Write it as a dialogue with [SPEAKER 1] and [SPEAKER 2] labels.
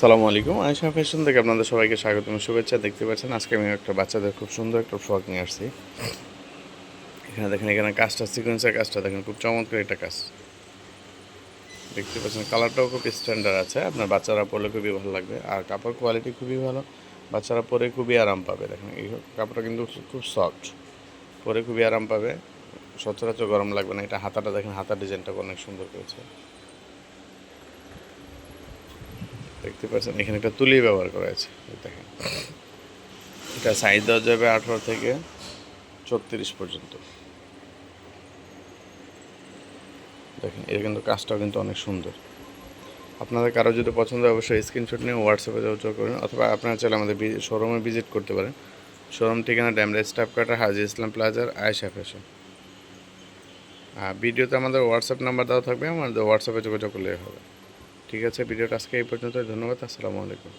[SPEAKER 1] সালামু আলাইকুম। আয়সা ফ্যাশন থেকে আপনাদের সবাইকে স্বাগত এবং শুভেচ্ছা। দেখতে পাচ্ছেন, আজকে আমি একটা বাচ্চাদের খুব সুন্দর একটা ফ্রক নিয়ে আসছি। এখানে দেখেন, এখানে কাজটা সিকোয়েন্সের কাজটা দেখেন, খুব চমৎকার একটা কাজ। দেখতে পাচ্ছেন কালারটাও খুব স্ট্যান্ডার্ড আছে। আপনার বাচ্চারা পরলে খুবই ভালো লাগবে। আর কাপড় কোয়ালিটি খুবই ভালো। বাচ্চারা পরে খুবই আরাম পাবে। দেখেন, এই কাপড়টা কিন্তু খুব সফট পরে খুবই আরাম পাবে। সচরাচর গরম লাগবে না। এটা হাতাটা দেখেন, হাতার ডিজাইনটা অনেক সুন্দর করেছে। দেখতে পাচ্ছেন, এখানে একটা তুলি ব্যবহার করা আছে দেখেন। এটা সাইজ দেওয়া যাবে আঠারো থেকে ছত্রিশ পর্যন্ত। দেখেন, এর কিন্তু কাজটাও কিন্তু অনেক সুন্দর। আপনাদের কারও যদি পছন্দ হয়, অবশ্যই স্ক্রিনশট নিয়ে হোয়াটসঅ্যাপে যোগাযোগ করুন, অথবা আপনারা চাইলে আমাদের শোরুমে ভিজিট করতে পারেন। শোরুম ঠিকানা ড্যামরা স্টাফ কাটা হাজি ইসলাম প্লাজার আয়েশা ফ্যাশন আর ভিডিওতে আমাদের হোয়াটসঅ্যাপ নাম্বার দেওয়া থাকবে, আমাদের হোয়াটসঅ্যাপে যোগাযোগ করলেই হবে। ঠিক আছে ভিডিওটা আজকে এই পর্যন্ত ধন্যবাদ আসসালামু আলাইকুম।